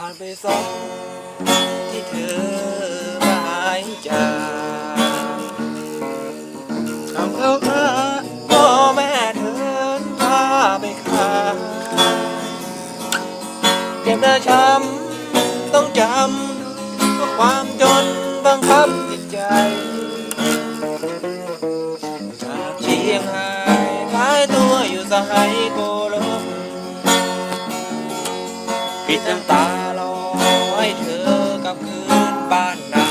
ผ่านไปสองที่เธอหายจากทำเขาหาพ่อแม่เธอพาไปขายเจ็บและช้ำต้องจำเพราะความจนบังคับจิตใจจากเชียงหายขายตัวอยู่สหายโกลกปิด น้เธอกลับคืนบ้านนา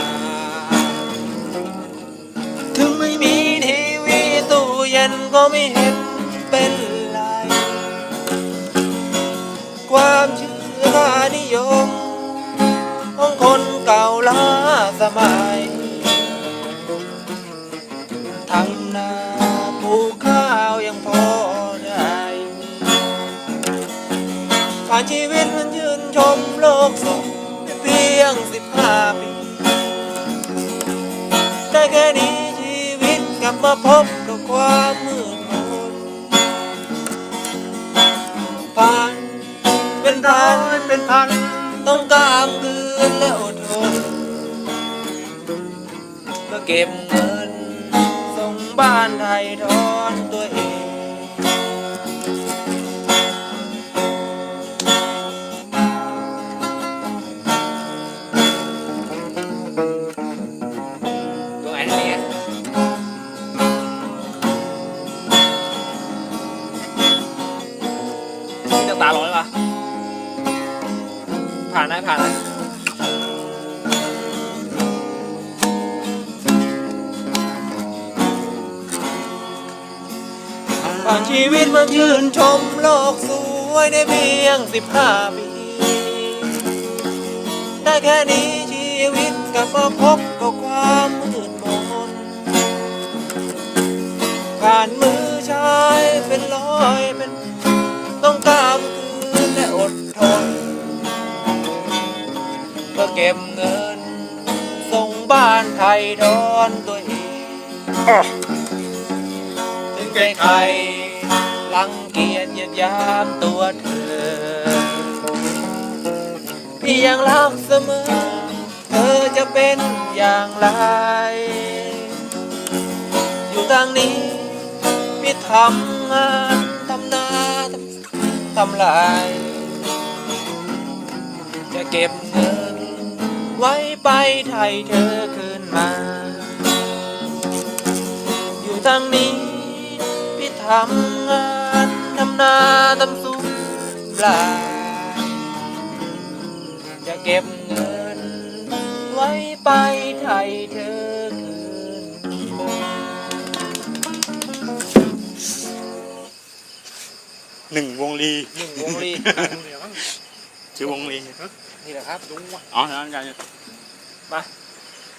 ถึงไม่มีทีวีตู้เย็นก็ไม่เห็นเป็นไร ความเชื่อานิยม ของคนเก่าล้าสมัยทำนาปลูกข้าวยังพอได้ผ่านชีวิตมันยืนชมโลกสด เพียงสิบห้าปีได้แค่นี้ชีวิตกลับมาพบกับความมืดมนผ่านเป็นพันเป็นพันต้องกามคืนและอดทนมาเก็บเงินส่งบ้านไทยทอนตัวเอง ผ่านได้ผ่านได้ผ่านชีวิตมายืนชมโลกสวยได้เพียงสิบห้าปี ได้แค่นี้ชีวิตกลับมาพบกับความมืดมนผ่านมือชายเป็นร้อย พื่อเก็บเงิน ส่งบ้านไทยทอนตัวเอง ถึงใครๆรังเกียจเหยียดหยามตัวเธอ พี่ยังรักเสมอ เธอจะเป็นอย่างไร อยู่ทางนี้ พี่ทำงานทำนาทำทำลาย จะเก็บเงิน ไว้ไปไทยเธอคืนมา อยู่ทางนี้ พี่ทำงานทำนาทำสุปลายจะเก็บเงิน ไว้ไปไทยเธอคืนหนึ่งวงลี หนึ่งวงลี ชื่อวงลีนี่แหละครับอ๋อนั่นกัน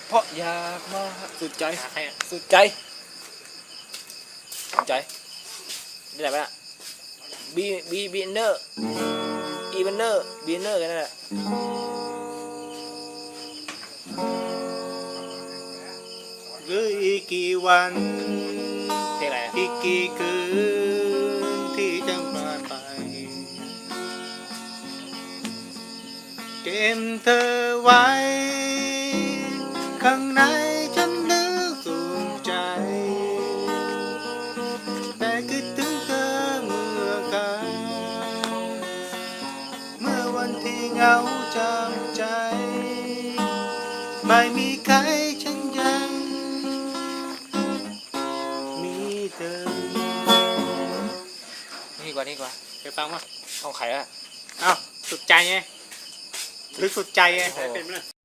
เพราะอยากมาสุดใจสุดใจสุดใจนี่แหละไหมล่ะบีบีบีเนอร์อีเวนเนอร์บีเนอร์กันนั่นแหละหรืออีกกี่วันเพลงอะไรอะอีกกี่คืน เก็บเธอไว้ ข้างในฉันลึกสุดใจ แต่คิดถึงเธอเมื่อกันเมื่อวันที่เหงาจำใจ ไม่มีใครฉันยังมีเธอนี่กว่านี่กว่าเคยฟังปะของใครอะอ้าสุดใจไง หรือสุดใจไงโอ้โห